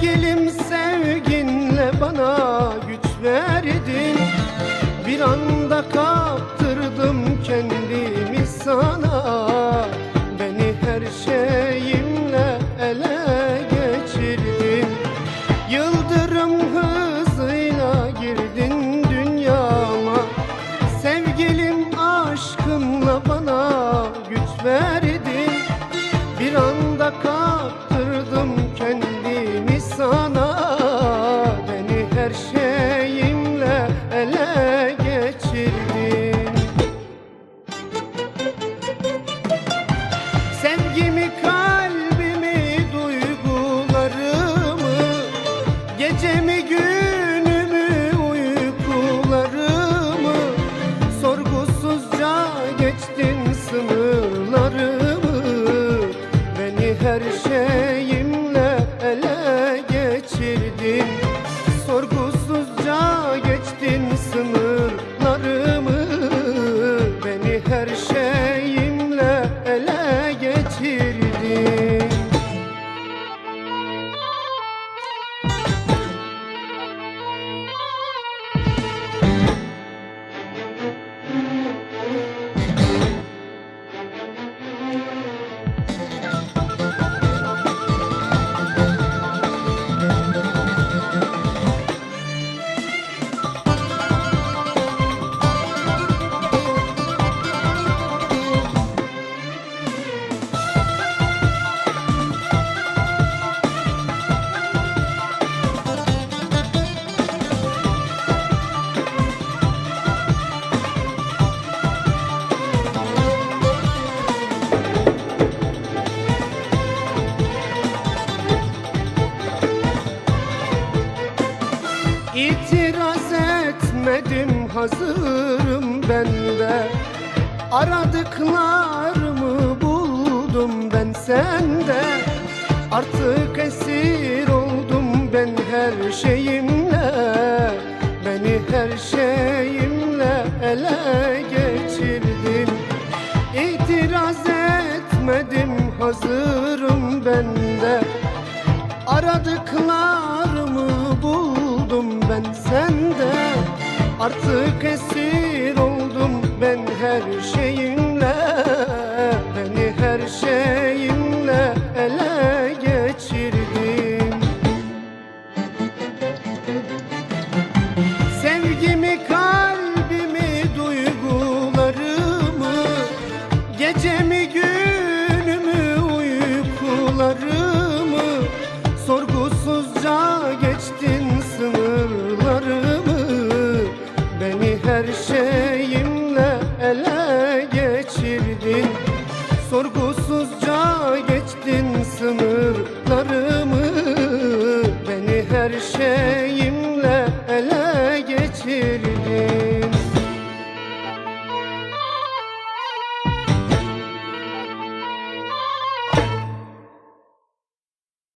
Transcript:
Sevgilim sevginle bana güç verdin. Bir anda kaptırdım kendimi sana. Beni her şeyimle ele geçirdin. Yıldırım hızıyla girdin dünyama. Sevgilim aşkınla bana güç verdin. Bir anda kaptırdım Beni hazırım ben de. Aradıklarımı buldum ben sende. Artık esir oldum ben her şeyimle. Beni her şeyimle ele geçirdin. İtiraz etmedim hazırım ben de. Aradıklarımı Artık esir her şeyimle